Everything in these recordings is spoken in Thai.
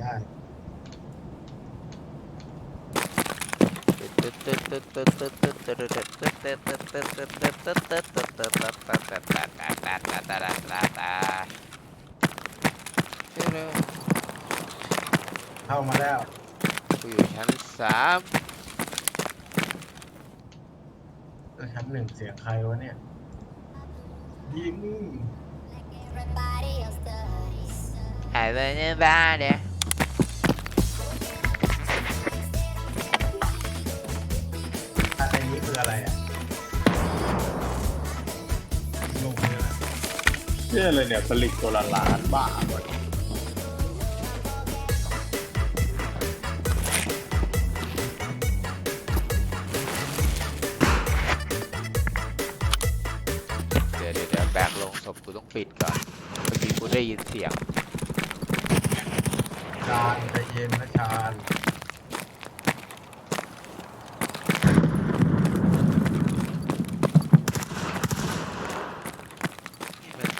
ได้เข้ามาแล้วกูอยู่ชั้นสามแล้วชั้นหนึ่งเสียงใครวะเนี่ยยิง Everybody else does. ห เชื่อเลยเนี่ยผลิตตัวละล้านบ้าหมดเดี๋ยวเดี๋ยวเดี๋ยวแบกลงศพกูต้องปิดก่อนเมื่อกี้กูได้ยินเสียง ชาญใจเย็นนะชาญ นี่มันเ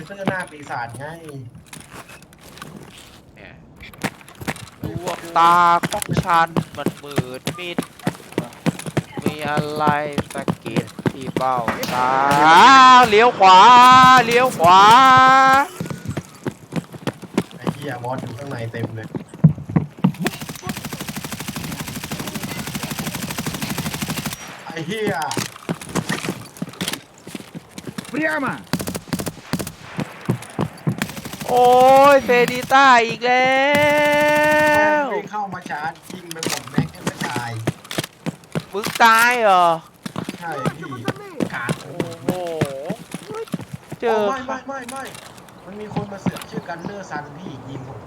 เลเซอร์หน้าปีศาจไง เนี่ยดวงตาของฉันมันมืดมิด มีอะไรสะกิดที่เบ้าตาเลี้ยวขวา เลี้ยวขวา ไอ้เหี้ยมอสอยู่ข้างในเต็มเลย ไอ้เหี้ย Прямо! โอ้ยเฟดิต้าอีกแล้ววิ่งเข้ามาชาร์จยิงไปหมดแม็กให้ไม่ตาย มึงตายเหรอ ใช่พี่ขาดโอ้โอ้โห เจอไม่ไม่ไม่ไม่มันมีคนมาเสือกชื่อกันเลอร์ซันพี่ยิงผม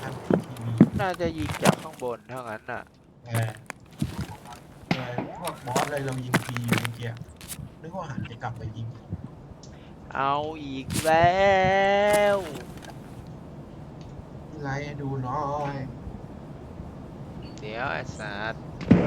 ซันพี่ทีวีน่าจะยิงจากข้างบนเท่านั้นน่ะเออเออพวกบอสเลยเรายิงฟรีอยู่เมื่อกี้นึกว่าหันจะกลับไปยิงเอาอีกแล้ว ไล่ดูหน้อย เดี๋ยวไอ้สัตว์